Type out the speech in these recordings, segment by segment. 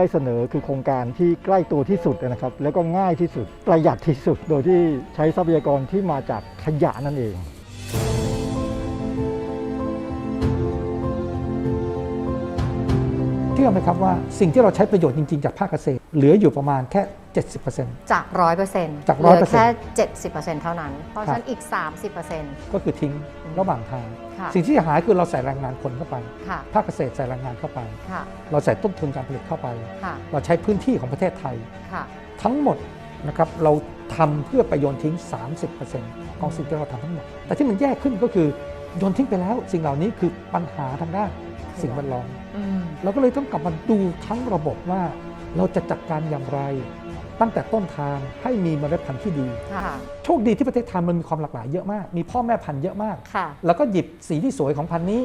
ได้เสนอคือโครงการที่ใกล้ตัวที่สุดนะครับ แล้วก็ง่ายที่สุดประหยัดที่สุด โดยที่ใช้ทรัพยากรที่มาจากขยะนั่นเองเชื่อไหมครับว่าสิ่งที่เราใช้ประโยชน์จริง ๆ จากภาคเกษตร เหลืออยู่ประมาณแค่ 70%จาก 100%จากเหลือ100%แค่ 70%เท่านั้น เพราะฉะนั้นอีก 30%ก็คือทิ้งระหว่างทางค่ะสิ่งที่จะหายคือเราใส่แรงงานคนเข้าไปค่ะภาคเกษตรใส่แรงงานเข้าไปค่ะเราใส่ต้นทุนการผลิตเข้าไปค่ะเราใช้พื้นที่ของประเทศไทยค่ะทั้งหมดนะครับเราทำเพื่อไปโยนทิ้ง 30%ของสิ่งที่เราทำทั้งหมด แต่ที่มันแย่ขึ้นก็คือโยนทิ้งไปแล้ว สิ่งเหล่านี้คือปัญหาทางด้านสิ่งแวดล้อมอืมเราก็เลยต้องกลับมาดูทั้งระบบว่าเราจะจัดการอย่างไร ตั้งแต่ต้นทางให้มีเมล็ดพันธุ์ที่ดีค่ะโชคดีที่ประเทศไทยมันมีความหลากหลายเยอะมาก มีพ่อแม่พันธุ์เยอะมากค่ะแล้วก็หยิบสีที่สวยของพันธุ์นี้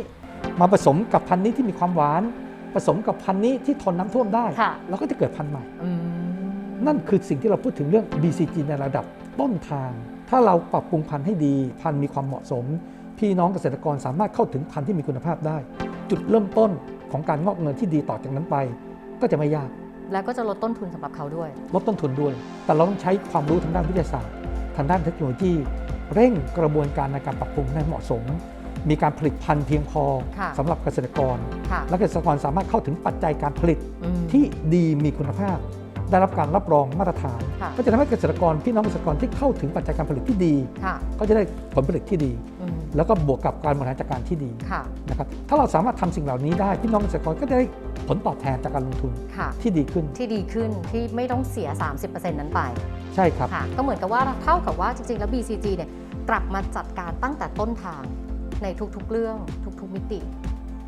มาผสมกับพันธุ์นี้ที่มีความหวาน ผสมกับพันธุ์นี้ที่ทนน้ำท่วมได้ค่ะแล้วก็จะเกิดพันธุ์ใหม่อืมนั่นคือสิ่งที่เราพูดถึงเรื่อง BCG ในระดับต้นทาง ถ้าเราปรับปรุงพันธุ์ให้ดี พันธุ์มีความเหมาะสม พี่น้องเกษตรกรสามารถเข้าถึงพันธุ์ที่มีคุณภาพได้ จุดเริ่มต้นของการงอกเงินที่ดีต่อจากนั้นไป ก็จะไม่ยาก แล้วก็จะลดต้นทุนสำหรับเขาด้วย ลดต้นทุนด้วย แต่เราต้องใช้ความรู้ทางด้านวิทยาศาสตร์ ทางด้านเทคโนโลยี เร่งกระบวนการในการปรับปรุงให้เหมาะสม มีการผลิตพันธุ์เพียงพอค่ะสำหรับเกษตรกรค่ะและเกษตรกรสามารถเข้าถึงปัจจัยการผลิตอืมที่ดีมีคุณภาพ ได้รับการรับรองมาตรฐานค่ะก็จะทำให้เกษตรกรพี่น้องเกษตรกรที่เข้าถึงปัจจัยการผลิตที่ดีค่ะก็จะได้ผลผลิตที่ดีอืม แล้วก็บวกกับการบริหารจัดการที่ดีค่ะนะครับถ้าเราสามารถทำสิ่งเหล่านี้ได้พี่น้องเกษตรกรก็จะได้ผลตอบแทนจากการลงทุนค่ะที่ดีขึ้นที่ดีขึ้นที่ไม่ต้องเสีย 30%นั้นไป ใช่ครับค่ะก็เหมือนกับว่าเท่ากับว่าจริงๆ แล้ว BCG เนี่ยกลับมาจัดการตั้งแต่ต้นทางในทุกๆเรื่องทุกๆมิติ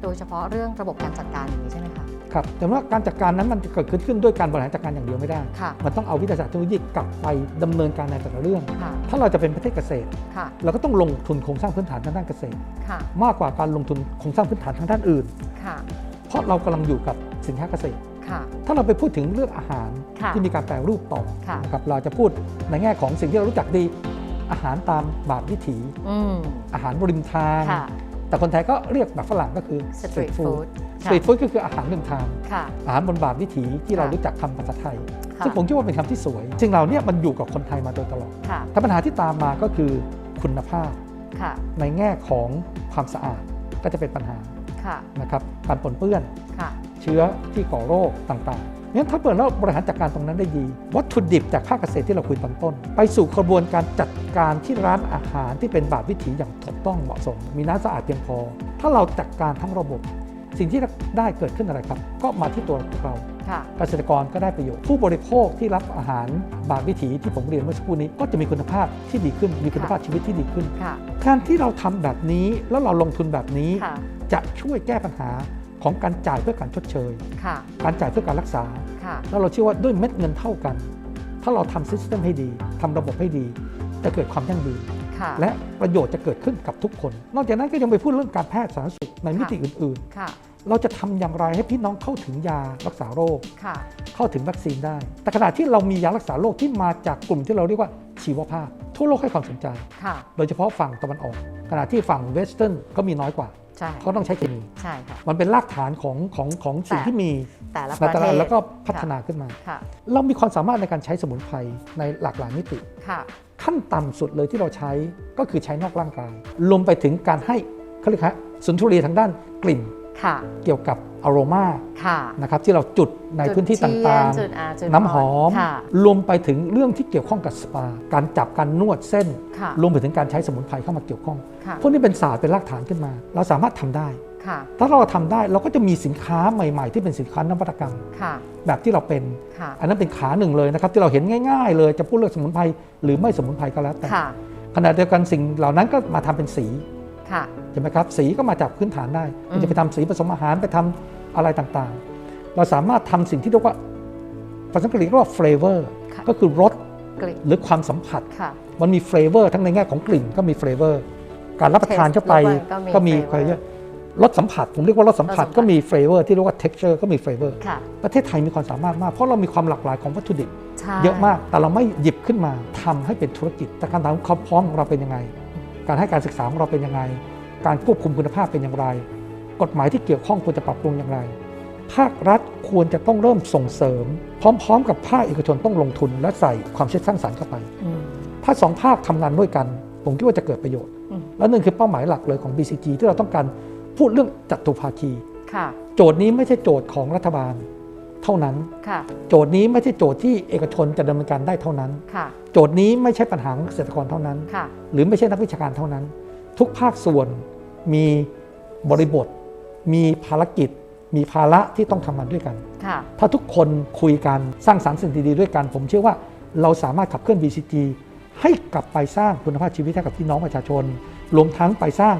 โดยเฉพาะเรื่องระบบการจัดการอย่างนี้ใช่ไหมคะ ครับแต่ว่าการจัดการนั้นมันจะเกิดขึ้นขึ้นด้วยการบริหารจัดการอย่างเดียวไม่ได้ค่ะมันต้องเอาวิทยาศาสตร์เทคโนโลยีกลับไปดำเนินการในแต่ละเรื่องค่ะถ้าเราจะเป็นประเทศเกษตรค่ะเราก็ต้องลงทุนโครงสร้างพื้นฐานทางด้านเกษตรค่ะมากกว่าการลงทุนโครงสร้างพื้นฐานทางด้านอื่นค่ะเพราะเรากำลังอยู่กับสินค้าเกษตรค่ะถ้าเราไปพูดถึงเรื่องอาหารค่ะที่มีการแปรรูปต่อค่ะนะครับเราจะพูดในแง่ของสิ่งที่เรารู้จักดี อาหารตามบาปวิถีอืมอาหารริมทางค่ะ แต่คนไทยก็เรียกแบบฝรั่งก็คือ Street food food สตรีทฟู้ดก็คืออาหารริมทางค่ะอาหารบนบาปวิถีที่เราค่ะรู้จักคำภาษาไทยค่ะซึ่งผมคิดว่าเป็นคำที่สวยสิ่งเหล่านี้มันอยู่กับคนไทยมาโดยตลอดค่ะแต่ปัญหาที่ตามมาก็คือคุณภาพค่ะในแง่ของความสะอาดก็จะเป็นปัญหาค่ะนะครับการปนเปื้อนค่ะเชื้อที่ก่อโรคต่างๆ งั้นถ้าเปิดเราบริหารจัดการตรงนั้นได้ดี วัตถุดิบจากภาคเกษตรที่เราคุยตอนต้น ไปสู่กระบวนการจัดการที่ร้านอาหารที่เป็นบาปวิถีอย่างถูกต้องเหมาะสม มีน้ำสะอาดเพียงพอ ถ้าเราจัดการทั้งระบบ สิ่งที่ได้เกิดขึ้นอะไรครับ ก็มาที่ตัวเราค่ะเกษตรกรก็ได้ประโยชน์ผู้บริโภคที่รับอาหารบาปวิถีที่ผมเรียนเมื่อสักครู่นี้ก็จะมีคุณภาพที่ดีขึ้น มีคุณภาพชีวิตที่ดีขึ้นค่ะการที่เราทำแบบนี้แล้วเราลงทุนแบบนี้ค่ะจะช่วยแก้ปัญหา ของการจ่ายเพื่อการชดเชยค่ะการจ่ายเพื่อการรักษาค่ะแล้วเราเชื่อว่าด้วยเม็ดเงินเท่ากัน ถ้าเราทำซิสเต็มให้ดีทำระบบให้ดี จะเกิดความยั่งยืนค่ะและประโยชน์จะเกิดขึ้นกับทุกคน นอกจากนั้นก็ยังไปพูดเรื่องการแพทย์สาธารณสุขในมิติอื่นค่ะๆเราจะทำอย่างไรให้พี่น้องเข้าถึงยารักษาโรคค่ะเข้าถึงวัคซีนได้ แต่ขณะที่เรามียารักษาโรคที่มาจากกลุ่มที่เราเรียกว่าชีวภาพ ทั่วโลกให้ความสนใจค่ะโดยเฉพาะฝั่งตะวันออก ขณะที่ฝั่งเวสเทิร์นก็มีน้อยกว่า ใช่เขาต้องใช้เคมีใช่ค่ะมันเป็นรากฐานของของของสิ่งแต่ที่มีแต่ละปในระตเทลาดศแล้วก็พัฒนาขึ้นมาค่ะเรามีความสามารถในการใช้สมุนไพรในหลากหลายมิติค่ะขั้นต่ำสุดเลยที่เราใช้ก็คือใช้นอกร่างกายรวมไปถึงการให้เขาเรียกฮะสุนทรีย์ทางด้านกลิ่นค่ะ เกี่ยวกับอโรมาค่ะนะครับที่เราจุดในพื้นที่ต่างจุดอ่จุดๆน้ำหอมค่ะรวมไปถึงเรื่องที่เกี่ยวข้องกับสปา การจับการนวดเส้นค่ะรวมไปถึงการใช้สมุนไพรเข้ามาเกี่ยวข้องค่ะพวกนี้เป็นศาสตร์เป็นรากฐานขึ้นมา เราสามารถทำได้ค่ะถ้าเราทำได้เราก็จะมีสินค้าใหม่ๆ ที่เป็นสินค้านวัตกรรมค่ะแบบที่เราเป็นค่ะอันนั้นเป็นขาหนึ่งเลยนะครับที่เราเห็นง่ายๆ เลยจะพูดเรื่องสมุนไพรหรือไม่สมุนไพรก็แล้วแต่ค่ะขณะเดียวกันสิ่งเหล่านั้นก็มาทำเป็นสีค่ะ ใช่ไหมครับสีก็มาจากพื้นฐานได้อืมมันจะไปทำสีผสมอาหารไปทำอะไรต่างๆ เราสามารถทำสิ่งที่เรียกว่าภาษาอังกฤษเรียกว่า flavor ค่ะก็คือรสกลิ่นหรือความสัมผัสค่ะมันมี flavor ทั้งในแง่ของกลิ่นก็มี flavor การรับประทานเข้าไป Taste ก็มี flavor flavor รสสัมผัส ผมเรียกว่ารสสัมผัสรสสัมผัสก็มี flavor ที่เรียกว่า texture ก็มี flavor ค่ะประเทศไทยมีความสามารถมาก เพราะเรามีความหลากหลายของวัตถุดิบใช่เยอะมากแต่เราไม่หยิบขึ้นมาทำให้เป็นธุรกิจ แต่การทำความพร้อมของเราเป็นยังไง การให้การศึกษาของเราเป็นยังไง การควบคุมคุณภาพเป็นอย่างไร กฎหมายที่เกี่ยวข้องควรจะปรับปรุงอย่างไร ภาครัฐควรจะต้องเริ่มส่งเสริม พร้อม ๆ กับภาคเอกชนต้องลงทุน และใส่ความคิดสร้างสรรค์เข้าไปอืมถ้าสองภาคทำงานด้วยกัน ผมคิดว่าจะเกิดประโยชน์อืมและนั่นคือเป้าหมายหลักเลยของ BCG ที่เราต้องการพูดเรื่องจัตุภาคีค่ะโจทย์นี้ไม่ใช่โจทย์ของรัฐบาล เท่านั้นค่ะโจทย์นี้ไม่ใช่โจทย์ที่เอกชนจะดำเนินการได้เท่านั้นค่ะโจทย์นี้ไม่ใช่ปัญหาของเกษตรกรเท่านั้นค่ะหรือไม่ใช่นักวิชาการเท่านั้น ทุกภาคส่วนมีบริบท มีภารกิจ มีภาระที่ต้องทำมันด้วยกันค่ะถ้าทุกคนคุยกันสร้างสรรค์สิ่งดีๆด้วยกัน ผมเชื่อว่าเราสามารถขับเคลื่อน BCG ให้กลับไปสร้างคุณภาพชีวิตให้กับพี่น้องประชาชน รวมทั้งไปสร้าง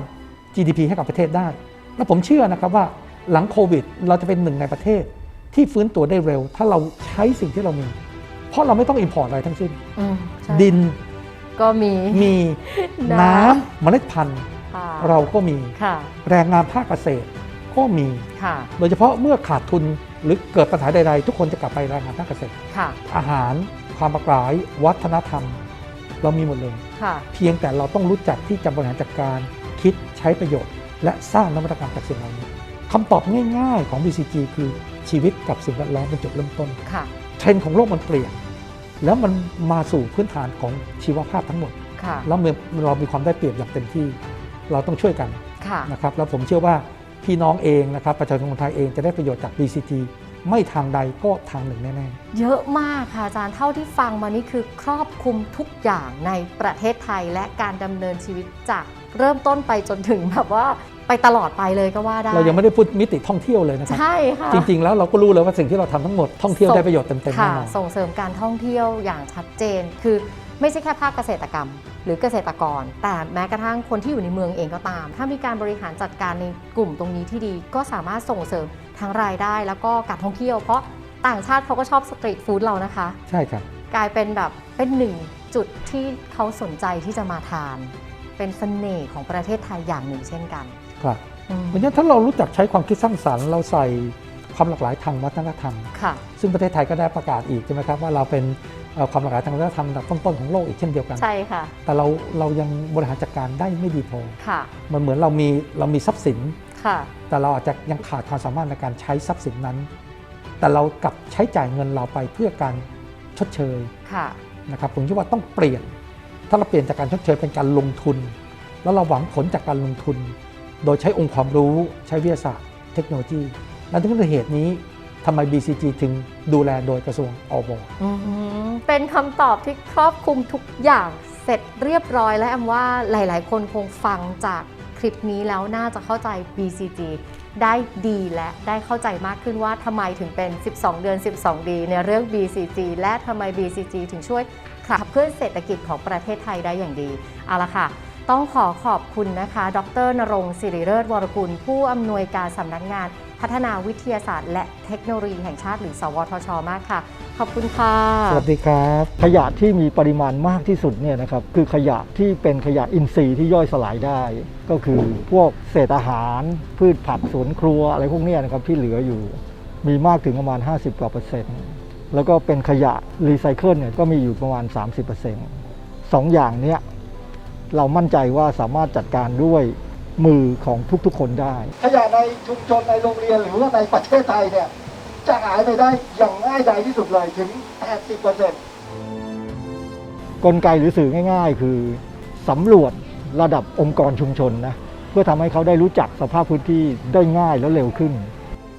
GDP ให้กับประเทศได้ และผมเชื่อนะครับว่าหลังโควิด เราจะเป็นหนึ่งในประเทศ ที่ฟื้นตัวได้เร็ว ถ้าเราใช้สิ่งที่เรามี เพราะเราไม่ต้องอิ p พอร์ตอะไรทั้งสิ้น อืมใช่ดินก็มี มีน้ำน้ำเมล็ดพันธุ์ ค่ะเราก็มีค่ะแรงงานภาคเกษตรก็มี ค่ะโดยเฉพาะเมื่อขาดทุนหรือเกิดปัญหาใดๆ ทุกคนจะกลับไปแรงงานภาคเกษตร ค่ะอาหารความหลากหลาย วัฒนธรรม เรามีหมดเลย ค่ะเพียงแต่เราต้องรู้จักที่จะบริหารจัดการคิดใช้ประโยชน์ และสร้างนวัตกรรมจากสิ่งเหล่านี้คำตอบง่ายๆของ BCG คือ ชีวิตกับสิ่งแวดล้อมเป็นจุดเริ่มต้นค่ะเทรนด์ของโลกมันเปลี่ยน แล้วมันมาสู่พื้นฐานของชีวภาพทั้งหมดค่ะแล้วเรามีความได้เปรียบอย่างเต็มที่ เราต้องช่วยกันค่ะนะครับแล้วผมเชื่อว่าพี่น้องเองนะครับประชาชนคนไทยเองจะได้ประโยชน์จาก BCG ไม่ทางใดก็ทางหนึ่งแน่เยอะมากค่ะอาจารย์เท่าที่ฟังมานี่คือครอบคลุมทุกอย่างในประเทศไทยและการดำเนินชีวิตจากเริ่มต้นไปจนถึงแบบว่า ไปตลอดไปเลยก็ว่าได้ๆเรายังไม่ได้พูดมิติท่องเที่ยวเลยนะครับใช่ค่ะจริงๆ แล้วเราก็รู้เลยว่าสิ่งที่เราทำทั้งหมดท่องเที่ยวส่งได้ประโยชน์เต็มๆแน่ค่ะนอนส่งเสริมการท่องเที่ยวอย่างชัดเจน คือไม่ใช่แค่ภาคเกษตรกรรม หรือเกษตรกร แต่แม้กระทั่งคนที่อยู่ในเมืองเองก็ตาม ถ้ามีการบริหารจัดการในกลุ่มตรงนี้ที่ดี ก็สามารถส่งเสริมทั้งรายได้ แล้วก็การท่องเที่ยวเพราะต่างชาติเขาก็ชอบสตรีทฟู้ดเรานะคะ ใช่ครับกลายเป็นแบบเป็นหนึ่งจุดที่เขาสนใจที่จะมาทาน เป็นเสน่ห์ของประเทศไทยอย่างหนึ่งเช่นกัน ครับอืมเพราะฉะนั้นถ้าเรารู้จักใช้ความคิดสร้างสรรค์เราใส่ความหลากหลายทางวัฒนธรรมค่ะซึ่งประเทศไทยก็ได้ประกาศอีกใช่ไหมครับว่าเราเป็นเอ่อความหลากหลายทางวัฒนธรรมอันดับต้นๆของโลกอีกเช่นเดียวกันใช่ค่ะแต่เราเรายังบริหารจัดการได้ไม่ดีพอค่ะมันเหมือนเรามีเรามีทรัพย์สินค่ะแต่เราอาจจะยังขาดความสามารถในการใช้ทรัพย์สินนั้น แต่เรากลับใช้จ่ายเงินเราไปเพื่อการชดเชยค่ะนะครับผมคิดว่าต้องเปลี่ยน ถ้าเราเปลี่ยนจากการชดเชยเป็นการลงทุน แล้วเราหวังผลจากการลงทุน โดยใช้องค์ความรู้ใช้วิทยาศาสตร์ เทคโนโลยี และด้วยเหตุนี้ทำไม BCG ถึงดูแลโดยกระทรวงอวอืมเป็นคำตอบที่ครอบคลุมทุกอย่างเสร็จเรียบร้อยและแอมว่าหลาย ๆ คนคงฟังจากคลิปนี้แล้วน่าจะเข้าใจ BCG ได้ดีและได้เข้าใจมากขึ้นว่าทำไมถึงเป็น 12 เดือน 12 ดีในเรื่อง BCG และทำไม BCG ถึงช่วยขับเคลื่อนเศรษฐกิจของประเทศไทยได้อย่างดีเอาละค่ะ ต้องขอขอบคุณนะคะ ดรนรงศิริเลิศวรกุล ผู้อำนวยการสำนักงานพัฒนาวิทยาศาสตร์ และเทคโนโลยีแห่งชาติหรือ สวทช มากค่ะ ขอบคุณค่ะ สวัสดีครับ ขยะที่มีปริมาณมากที่สุดเนี่ยนะครับคือขยะที่เป็นขยะอินทรีย์ที่ย่อยสลายได้ ก็คือพวกเศษอาหาร พืชผักสวนครัวอะไรพวกนี้นะครับที่เหลืออยู่ มีมากถึงประมาณ 50กว่าเปอร์เซ็นต์แล้วก็เป็นขยะรีไซเคิลเนี่ยก็มีอยู่ประมาณ 30เปอร์เซ็นต์สองอย่างเนี้ย เรามั่นใจว่าสามารถจัดการด้วยมือของทุกๆ คนได้ ขยะในชุมชนในโรงเรียนหรือว่าในประเทศไทยเนี่ยจะหายไปได้อย่างง่ายดายที่สุดเลยถึง 80%กลไกหรือสื่อง่าย ๆ คือสำรวจระดับองค์กรชุมชนนะเพื่อทำให้เขาได้รู้จักสภาพพื้นที่ได้ง่ายและเร็วขึ้น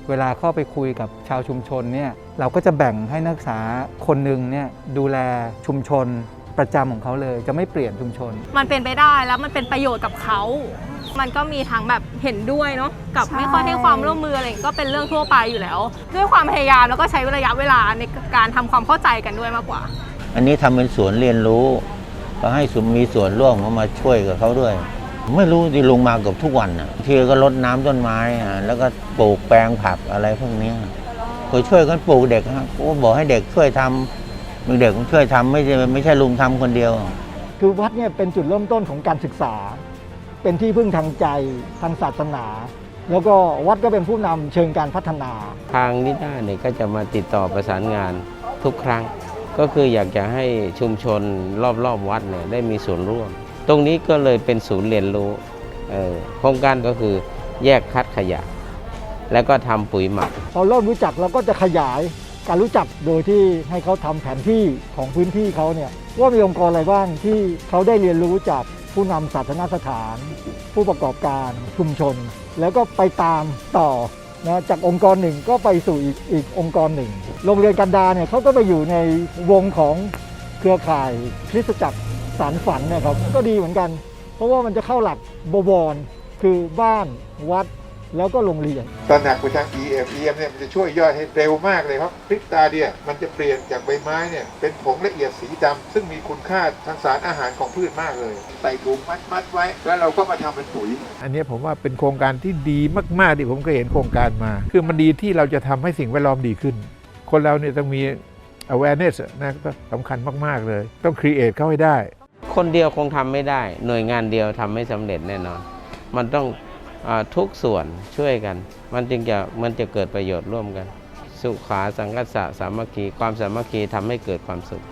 เวลาเข้าไปคุยกับชาวชุมชนเนี่ยเราก็จะแบ่งให้นักศึกษาคนหนึ่งเนี่ยดูแลชุมชน ประจำของเขาเลย จะไม่เปลี่ยนชุมชน มันเป็นไปได้แล้วมันเป็นประโยชน์กับเขา มันก็มีทั้งแบบเห็นด้วยเนาะกับใช่ ไม่ค่อยให้ความร่วมมืออะไรอย่างงี้ก็เป็นเรื่องทั่วไปอยู่แล้ว ด้วยความพยายามแล้วก็ใช้ระยะเวลาในการทำความเข้าใจกันด้วยมากกว่า อันนี้ทำเป็นสวนเรียนรู้ ก็ให้สุมมีส่วนร่วมเข้ามาช่วยกับเขาด้วย ไม่รู้ที่ลุงมาเกับทุกวันน่ะทีก็รดน้ำต้นไม้อะแล้วก็ปลูกแปลงผักอะไรพวกเนี้ยก็ช่วยกันปลูกเด็กฮะก็บอกให้เด็กช่วยทำ เด็กๆช่วยทำไม่ใช่ไม่ใช่ลุงทำคนเดียว คือวัดเนี่ยเป็นจุดเริ่มต้นของการศึกษา เป็นที่พึ่งทางใจทางศาสนา แล้วก็วัดก็เป็นผู้นำเชิงการพัฒนา ทางนิด้าเนี่ยก็จะมาติดต่อประสานงานทุกครั้ง ก็คืออยากจะให้ชุมชนรอบๆวัดเนี่ยได้มีส่วนร่วม ตรงนี้ก็เลยเป็นศูนย์เรียนรู้เอ่อโครงการก็คือแยกคัดขยะ แล้วก็ทำปุ๋ยหมัก พอเริ่มรู้จักเราก็จะขยาย การรู้จักโดยที่ให้เขาทำแผนที่ของพื้นที่เขาเนี่ยว่ามีองค์กรอะไรบ้างที่เขาได้เรียนรู้จากผู้นำศาสนสถาน ผู้ประกอบการชุมชน แล้วก็ไปตามต่อนะจากองค์กรหนึ่งก็ไปสู่อีกอีกองค์กรหนึ่ง โรงเรียนกันดาเนี่ยเขาก็ไปอยู่ในวงของเครือข่ายคริสตจักรสารฝันเนะครับก็ดีเหมือนกัน เพราะว่ามันจะเข้าหลักบวรคือบ้านวัด แล้วก็โรงเรียนตระหนักไปทาง EM EM เนี่ยมันจะช่วยย่อยให้เร็วมากเลยครับพริบตาเดียวมันจะเปลี่ยนจากใบไม้เนี่ยเป็นผงละเอียดสีดำซึ่งมีคุณค่าทางสารอาหารของพืชมากเลย ใส่ถุงมัดมัดๆไว้ แล้วเราก็มาทำเป็นปุ๋ย อันนี้ผมว่าเป็นโครงการที่ดีมากๆที่ผมเคยเห็นโครงการมา คือมันดีที่เราจะทำให้สิ่งแวดล้อมดีขึ้น คนเราเนี่ยต้องมี awareness นะก็สำคัญมากๆเลย ต้อง create เข้าให้ได้ คนเดียวคงทำไม่ได้ หน่วยงานเดียวทำไม่สำเร็จแน่นอน มันต้องอา ทุกส่วนช่วยกัน มันจึงจะมันจะเกิดประโยชน์ร่วมกัน สุขาสังกัสสะสามัคคีความสามัคคีทำให้เกิดความสุข